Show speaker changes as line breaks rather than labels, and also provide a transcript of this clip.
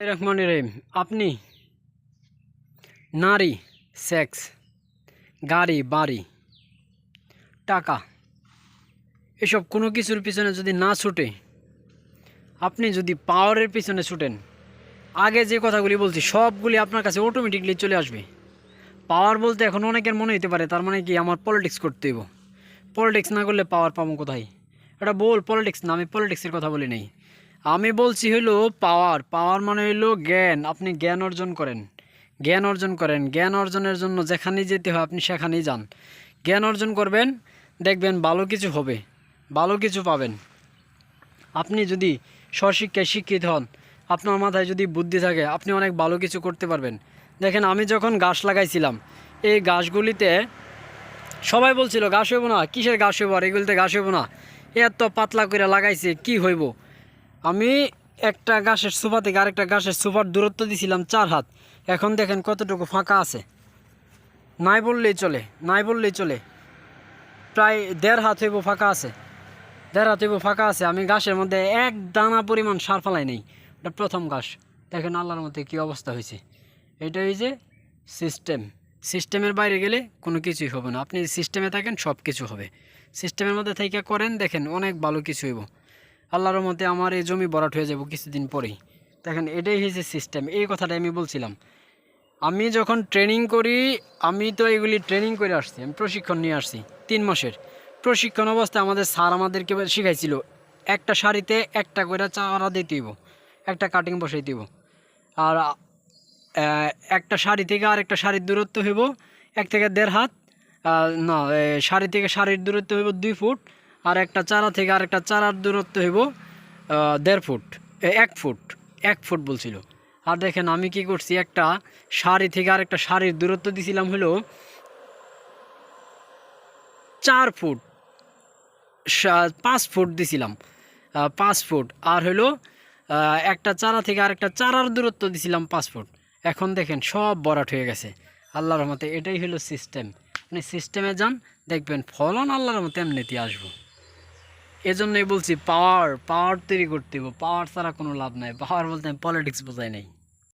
রহমান রহিম, আপনি? নারী, সেক্স, গাড়ি, বাড়ি, টাকা, এসব কোনো কিছুর পিছনে যদি না ছুটে, আপনি যদি পাওয়ারের পিছনে ছুটেন, আগে যে কথাগুলি বলছি, সবগুলি আপনার কাছে অটোমেটিকলি চলে আসবে। পাওয়ার বলতে এখন অনেকের মনে হতে পারে, তার মানে কি আমার পলিটিক্স করতে হইব। পলিটিক্স না করলে পাওয়ার পাবো কোথায়? এটা বল পলিটিক্স না, আমি পলিটিক্সের কথা বলি নেই। আমি বলছি হইল পাওয়ার পাওয়ার মানে হইল জ্ঞান, আপনি জ্ঞান অর্জন করেন। জ্ঞান অর্জন করেন, জ্ঞান অর্জনের জন্য যেখানেই যেতে হয় আপনি সেখানেই যান। জ্ঞান অর্জন করবেন, দেখবেন ভালো কিছু হবে, ভালো কিছু পাবেন। আপনি যদি স্বশিক্ষায় শিক্ষিত হন, আপনার মাথায় যদি বুদ্ধি থাকে, আপনি অনেক ভালো কিছু করতে পারবেন। দেখেন, আমি যখন গাছ লাগাইছিলাম, এই গাছগুলিতে সবাই বলছিল গাছ হইব না, কিসের গাছ হইব? আর এগুলিতে গাছ হইব না। এত পাতলা করে লাগাইছে, কি হইব? আমি একটা গাছের সোফা থেকে আরেকটা গাছের সুপার দূরত্ব দিছিলাম চার হাত। এখন দেখেন কতটুকু ফাঁকা আছে। নাই বললেই চলে, নাই বললেই চলে। প্রায় দেড় হাত হইব ফাঁকা আছে। দেড় হাত হইব ফাঁকা আছে। আমি গাছের মধ্যে এক দানা পরিমাণ সার ফালাই নেই। এটা প্রথম গাছ। দেখেন আল্লাহর মধ্যে কী অবস্থা হয়েছে। এটা হয়েছে সিস্টেম সিস্টেমের বাইরে গেলে কোনো কিছুই হবে না। আপনি সিস্টেমে থাকেন সব কিছু হবে। সিস্টেমের মধ্যে থেকে করেন, দেখেন অনেক ভালো কিছু হইব। আল্লাহর মতে আমার এই জমি বরাট হয়ে যাব কিছুদিন পরেই। দেখেন, এটাই হয়েছে সিস্টেম এই কথাটা আমি বলছিলাম। আমি যখন ট্রেনিং করি, আমি তো এগুলি ট্রেনিং করে আসছি, আমি প্রশিক্ষণ নিয়ে আসছি তিন মাসের। প্রশিক্ষণ অবস্থায় আমাদের স্যার আমাদেরকে শিখাইছিল, একটা শাড়িতে একটা করে চারা দিতে হইব, একটা কাটিং বসাইতে দিব আর একটা শাড়ি থেকে আর একটা শাড়ির দূরত্ব হইব, এক থেকে দেড় হাত না শাড়ি থেকে শাড়ির দূরত্ব হইব দুই ফুট আর একটা চারা থেকে আর একটা চারার দূরত্ব হইব দেড় ফুট এক ফুট এক ফুট বলছিল। আর দেখেন আমি কি করছি, একটা শাড়ি থেকে আর একটা শাড়ির দূরত্ব দিছিলাম হলো চার ফুট পাঁচ ফুট দিছিলাম পাঁচ ফুট। আর হলো একটা চারা থেকে আর একটা চারার দূরত্ব দিছিলাম পাঁচ ফুট। এখন দেখেন সব বরাট হয়ে গেছে। আল্লাহর মতে এটাই হলো সিস্টেম আপনি সিস্টেমে যান, দেখবেন ফলন আল্লাহর মতে এমনিতে আসব। এজন্যই বলছি পাওয়ার পাওয়ার তৈরি করতে হবে পাওয়ার ছাড়া কোনো লাভ নাই। পাওয়ার বলতে আমি পলিটিক্স বোঝাই নাই।